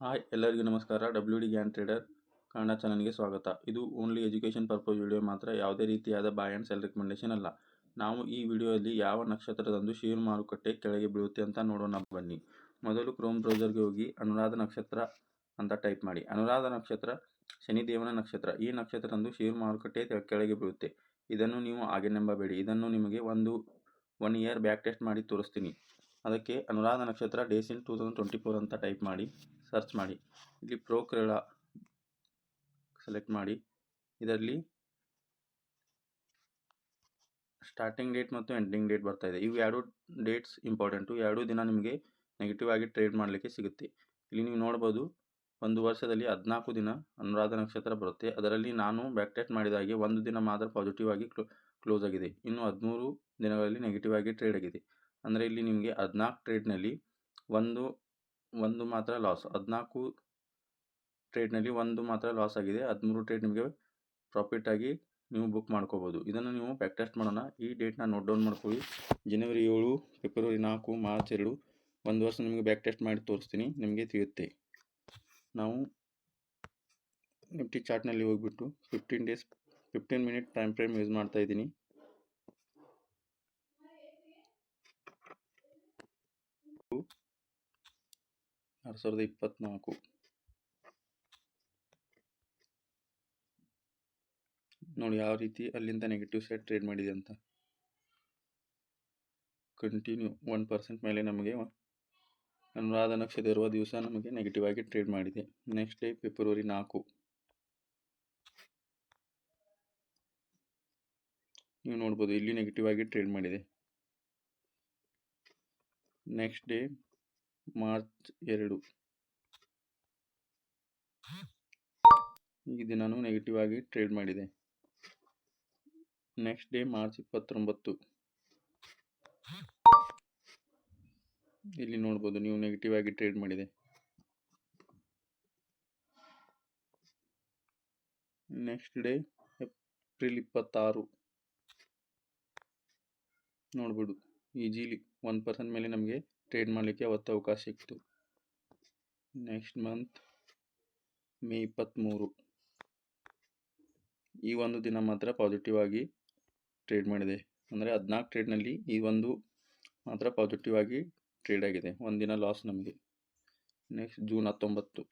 Hi, ಎಲ್ಲರಿಗೂ ನಮಸ್ಕಾರ. W D Gyan trader Kannada ಚಾನಲ್ಗೆ ಸ್ವಾಗತ. ಇದು ಓನ್ಲಿ ಎಜುಕೇಷನ್ ಪರ್ಪಸ್ ವಿಡಿಯೋ ಮಾತ್ರ, ಯಾವುದೇ ರೀತಿಯಾದ ಬೈ ಆ್ಯಂಡ್ ಸೆಲ್ ರೆಕಮೆಂಡೇಷನ್ ಅಲ್ಲ. ನಾವು ಈ ವಿಡಿಯೋದಲ್ಲಿ ಯಾವ ನಕ್ಷತ್ರದಂದು ಷೇರು ಮಾರುಕಟ್ಟೆ ಕೆಳಗೆ ಬೀಳುತ್ತೆ ಅಂತ ನೋಡೋಣ ಬನ್ನಿ. ಮೊದಲು ಕ್ರೋಮ್ ಬ್ರೌಸರ್ಗೆ ಹೋಗಿ ಅನುರಾಧ ನಕ್ಷತ್ರ ಅಂತ ಟೈಪ್ ಮಾಡಿ. ಅನುರಾಧ ನಕ್ಷತ್ರ, ಶನಿದೇವನ ನಕ್ಷತ್ರ, ಈ ನಕ್ಷತ್ರದಂದು ಷೇರು ಮಾರುಕಟ್ಟೆ ಕೆಳಗೆ ಬೀಳುತ್ತೆ. ಇದನ್ನು ನೀವು ಹಾಗೆ ನಂಬಬೇಡಿ ಇದನ್ನು ನಿಮಗೆ ಒಂದು ಒನ್ ಇಯರ್ ಬ್ಯಾಕ್ ಟೆಸ್ಟ್ ಮಾಡಿ ತೋರಿಸ್ತೀನಿ. ಅದಕ್ಕೆ ಅನುರಾಧ ನಕ್ಷತ್ರ days in two thousand twenty four ಅಂತ ಟೈಪ್ ಮಾಡಿ, ಸರ್ಚ್ ಮಾಡಿ. ಇಲ್ಲಿ ಪ್ರೋ ಕೇರಳ ಸೆಲೆಕ್ಟ್ ಮಾಡಿ. ಇದರಲ್ಲಿ ಸ್ಟಾರ್ಟಿಂಗ್ ಡೇಟ್ ಮತ್ತು ಎಂಡಿಂಗ್ ಡೇಟ್ ಬರ್ತಾ ಇದೆ. ಇವು ಎರಡು ಡೇಟ್ಸ್ ಇಂಪಾರ್ಟೆಂಟು. ಎರಡು ದಿನ ನಿಮಗೆ ನೆಗೆಟಿವ್ ಆಗಿ ಟ್ರೇಡ್ ಮಾಡಲಿಕ್ಕೆ ಸಿಗುತ್ತೆ. ಇಲ್ಲಿ ನೀವು ನೋಡ್ಬೋದು, ಒಂದು ವರ್ಷದಲ್ಲಿ ಹದಿನಾಲ್ಕು ದಿನ ಅನುರಾಧ ನಕ್ಷತ್ರ ಬರುತ್ತೆ. ಅದರಲ್ಲಿ ನಾನು ಬ್ಯಾಕ್ ಟೆಸ್ಟ್ ಮಾಡಿದ ಹಾಗೆ ಒಂದು ದಿನ ಮಾತ್ರ ಪಾಸಿಟಿವ್ ಆಗಿ ಕ್ಲೋ, ಕ್ಲೋಸ್ ಆಗಿದೆ. ಇನ್ನು ಹದಿಮೂರು ದಿನಗಳಲ್ಲಿ ನೆಗೆಟಿವ್ ಆಗಿ ಟ್ರೇಡ್ ಆಗಿದೆ. ಅಂದರೆ ಇಲ್ಲಿ ನಿಮಗೆ ಹದಿನಾಲ್ಕು ಟ್ರೇಡ್ನಲ್ಲಿ ಒಂದು ಒಂದು ಮಾತ್ರ ಲಾಸ್ ಹದಿನಾಲ್ಕು ಟ್ರೇಡ್ನಲ್ಲಿ ಒಂದು ಮಾತ್ರ ಲಾಸ್ ಆಗಿದೆ. ಹದಿಮೂರು ಟ್ರೇಡ್ ನಿಮಗೆ ಪ್ರಾಫಿಟ್ ಆಗಿ ನೀವು ಬುಕ್ ಮಾಡ್ಕೋಬೋದು. ಇದನ್ನು ನೀವು ಬ್ಯಾಕ್ ಟೆಸ್ಟ್ ಮಾಡೋಣ. ಈ ಡೇಟ್ನ ನೋಟ್ ಡೌನ್ ಮಾಡ್ಕೊಳ್ಳಿ. ಜನವರಿ ಏಳು ಫೆಬ್ರವರಿ ನಾಲ್ಕು ಮಾರ್ಚ್ ಎರಡು. ಒಂದು ವರ್ಷ ನಿಮಗೆ ಬ್ಯಾಕ್ ಟೆಸ್ಟ್ ಮಾಡಿ ತೋರಿಸ್ತೀನಿ. ನಿಮಗೆ ತಿಳಿಯುತ್ತೆ. ನಾವು ನಿಫ್ಟಿ ಚಾರ್ಟ್ನಲ್ಲಿ ಹೋಗ್ಬಿಟ್ಟು fifteen days fifteen minute time frame use ಮಾಡ್ತಾ ಇದ್ದೀನಿ. ಎರಡು ಸಾವಿರದ ಇಪ್ಪತ್ತ್ನಾಲ್ಕು ನೋಡಿ ಯಾವ ರೀತಿ ಅಲ್ಲಿಂದ ನೆಗೆಟಿವ್ ಸೈಡ್ ಟ್ರೇಡ್ ಮಾಡಿದೆ ಅಂತ. ಕಂಟಿನ್ಯೂ ಒನ್ ಪರ್ಸೆಂಟ್ ಮೇಲೆ ನಮಗೆ ಅನುರಾಧ ನಕ್ಷತ್ರ ಇರುವ ದಿವಸ ನಮಗೆ ನೆಗೆಟಿವ್ ಆಗಿ ಟ್ರೇಡ್ ಮಾಡಿದೆ. ನೆಕ್ಸ್ಟ್ ಡೇ ಫೆಬ್ರವರಿ ನಾಲ್ಕು. ನೀವು ನೋಡ್ಬೋದು ಇಲ್ಲಿ ನೆಗೆಟಿವ್ ಆಗಿ ಟ್ರೇಡ್ ಮಾಡಿದೆ. ನೆಕ್ಸ್ಟ್ ಡೇ ಮಾರ್ಚ್ ಎರಡು. ಈ ದಿನಾನು ನೆಗೆಟಿವ್ ಆಗಿ ಟ್ರೇಡ್ ಮಾಡಿದೆ. ನೆಕ್ಸ್ಟ್ ಡೇ ಮಾರ್ಚ್ ಇಪ್ಪತ್ತೊಂಬತ್ತು. ಇಲ್ಲಿ ನೋಡ್ಬೋದು ನೀವು ನೆಗೆಟಿವ್ ಆಗಿ ಟ್ರೇಡ್ ಮಾಡಿದೆ. ನೆಕ್ಸ್ಟ್ ಡೇ ಏಪ್ರಿಲ್ ಇಪ್ಪತ್ತಾರು. ನೋಡ್ಬೋದು ಈಜಿಲಿ ಒನ್ ಪರ್ಸೆಂಟ್ ಮೇಲೆ ನಮಗೆ ಟ್ರೇಡ್ ಮಾಡಲಿಕ್ಕೆ ಅವತ್ತು ಅವಕಾಶ ಸಿಕ್ತು ನೆಕ್ಸ್ಟ್ ಮಂತ್ ಮೇ ಇಪ್ಪತ್ತ್ಮೂರು ಈ ಒಂದು ದಿನ ಮಾತ್ರ ಪಾಸಿಟಿವ್ ಆಗಿ ಟ್ರೇಡ್ ಮಾಡಿದೆ. ಅಂದರೆ ಹದಿನಾಲ್ಕು ಟ್ರೇಡ್ನಲ್ಲಿ ಈ ಒಂದು ಮಾತ್ರ ಪಾಸಿಟಿವ್ ಆಗಿ ಟ್ರೇಡ್ ಆಗಿದೆ. ಒಂದಿನ ಲಾಸ್ ನಮಗೆ. ನೆಕ್ಸ್ಟ್ ಜೂನ್ ಹತ್ತೊಂಬತ್ತು.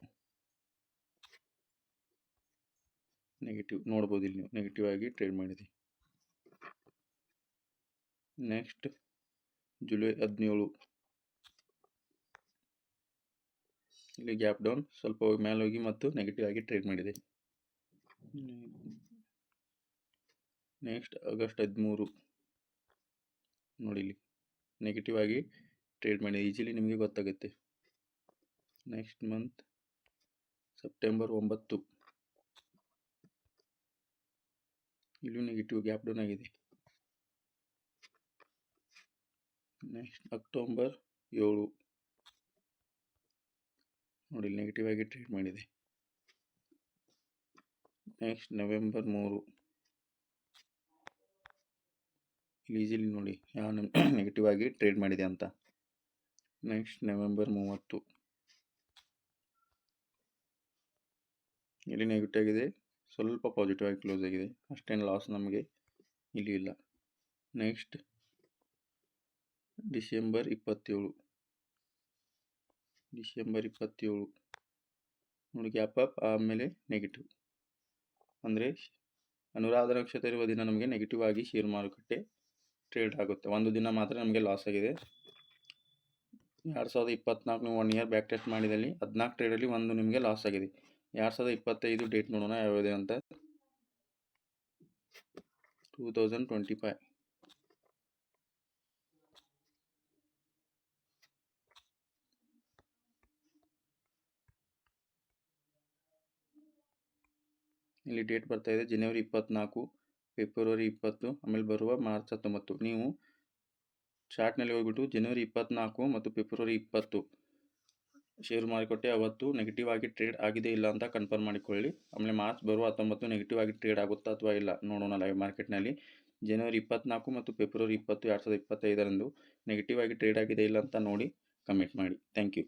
ನೆಗೆಟಿವ್ ನೋಡ್ಬೋದು ಇಲ್ಲಿ ನೀವು. ನೆಗೆಟಿವ್ ಆಗಿ ಟ್ರೇಡ್ ಮಾಡಿದೆ. ನೆಕ್ಸ್ಟ್ ಜುಲೈ ಹದಿನೇಳು. ಇಲ್ಲಿ ಗ್ಯಾಪ್ ಡೌನ್ ಸ್ವಲ್ಪ ಹೋಗಿ ಮೇಲೆ ಹೋಗಿ ಮತ್ತು ನೆಗೆಟಿವ್ ಆಗಿ ಟ್ರೇಡ್ ಮಾಡಿದೆ. ನೆಕ್ಸ್ಟ್ ಆಗಸ್ಟ್ ಹದಿಮೂರು. ನೋಡಿ ಇಲ್ಲಿ ನೆಗೆಟಿವ್ ಆಗಿ ಟ್ರೇಡ್ ಮಾಡಿ ಈಸಿಲಿ ನಿಮಗೆ ಗೊತ್ತಾಗುತ್ತೆ. ನೆಕ್ಸ್ಟ್ ಮಂತ್ ಸೆಪ್ಟೆಂಬರ್ ಒಂಬತ್ತು. ಇಲ್ಲೂ ನೆಗೆಟಿವ್ ಗ್ಯಾಪ್ ಡೌನ್ ಆಗಿದೆ. ನೆಕ್ಸ್ಟ್ ಅಕ್ಟೋಬರ್ ಏಳು. ನೋಡಿ ನೆಗೆಟಿವ್ ಆಗಿ ಟ್ರೀಟ್ ಮಾಡಿದೆ. ನೆಕ್ಸ್ಟ್ ನವೆಂಬರ್ ಮೂರು. ಇಲ್ಲಿ ಈಸಿಲಿ ನೋಡಿ, ಯಾವ ನೆಗೆಟಿವ್ ಆಗಿ ಟ್ರೇಡ್ ಮಾಡಿದೆ ಅಂತ. ನೆಕ್ಸ್ಟ್ ನವೆಂಬರ್ ಮೂವತ್ತು. ಇಲ್ಲಿ ನೆಗೆಟಿವ್ ಆಗಿದೆ? ಸ್ವಲ್ಪ ಪಾಸಿಟಿವ್ ಆಗಿ ಕ್ಲೋಸ್ ಆಗಿದೆ. ಅಷ್ಟೇನು ಲಾಸ್ ನಮಗೆ ಇಲ್ಲಿ ಇಲ್ಲ. ನೆಕ್ಸ್ಟ್ ಡಿಸೆಂಬರ್ ಇಪ್ಪತ್ತೇಳು. ಡಿಸೆಂಬರ್ ಇಪ್ಪತ್ತೇಳು. ನೋಡಿ ಗ್ಯಾಪ್ ಅಪ್ ಆಮೇಲೆ ನೆಗೆಟಿವ್ ಅಂದರೆ ಅನುರಾಧ ನಕ್ಷತ್ರ ಇರುವ ದಿನ ನಮಗೆ ನೆಗೆಟಿವ್ ಆಗಿ ಶೇರ್ ಮಾರುಕಟ್ಟೆ ಟ್ರೇಡ್ ಆಗುತ್ತೆ. ಒಂದು ದಿನ ಮಾತ್ರ ನಮಗೆ ಲಾಸ್ ಆಗಿದೆ. ಎರಡು ಸಾವಿರದ ಇಪ್ಪತ್ನಾಲ್ಕು ನೀವು ಒನ್ ಇಯರ್ ಬ್ಯಾಕ್ ಟೆಸ್ಟ್ ಮಾಡಿದಲ್ಲಿ ಹದಿನಾಲ್ಕು ಟ್ರೇಡಲ್ಲಿ ಒಂದು ನಿಮಗೆ ಲಾಸ್ ಆಗಿದೆ. ಎರಡು ಸಾವಿರದ ಇಪ್ಪತ್ತೈದು ಡೇಟ್ ನೋಡೋಣ ಯಾವ್ಯಾವುದೇ ಅಂತ. ಟೂ ತೌಸಂಡ್ ಟ್ವೆಂಟಿ ಫೈವ್ ಇಲ್ಲಿ ಡೇಟ್ ಬರ್ತಾ ಇದೆ ಜನವರಿ ಇಪ್ಪತ್ತ್ನಾಲ್ಕು ಫೆಬ್ರವರಿ ಇಪ್ಪತ್ತು, ಆಮೇಲೆ ಬರುವ ಮಾರ್ಚ್ ಹತ್ತೊಂಬತ್ತು. ನೀವು ಚಾರ್ಟ್ನಲ್ಲಿ ಹೋಗ್ಬಿಟ್ಟು ಜನವರಿ ಇಪ್ಪತ್ತ್ನಾಲ್ಕು ಮತ್ತು ಫೆಬ್ರವರಿ ಇಪ್ಪತ್ತು ಷೇರು ಮಾರುಕಟ್ಟೆ ಅವತ್ತು ನೆಗೆಟಿವ್ ಆಗಿ ಟ್ರೇಡ್ ಆಗಿದೆ ಇಲ್ಲ ಅಂತ ಕನ್ಫರ್ಮ್ ಮಾಡಿಕೊಳ್ಳಿ. ಆಮೇಲೆ ಮಾರ್ಚ್ ಬರುವ ಹತ್ತೊಂಬತ್ತು ನೆಗೆಟಿವ್ ಆಗಿ ಟ್ರೇಡ್ ಆಗುತ್ತಾ ಅಥವಾ ಇಲ್ಲ? ನೋಡೋಣ ಲೈವ್ ಮಾರ್ಕೆಟ್ನಲ್ಲಿ ಜನವರಿ ಇಪ್ಪತ್ತ್ನಾಲ್ಕು ಮತ್ತು ಫೆಬ್ರವರಿ ಇಪ್ಪತ್ತು ಎರಡು ಸಾವಿರದ ಇಪ್ಪತ್ತೈದರಂದು ನೆಗೆಟಿವ್ ಆಗಿ ಟ್ರೇಡ್ ಆಗಿದೆ ಇಲ್ಲ ಅಂತ ನೋಡಿ ಕಮೆಂಟ್ ಮಾಡಿ. Thank you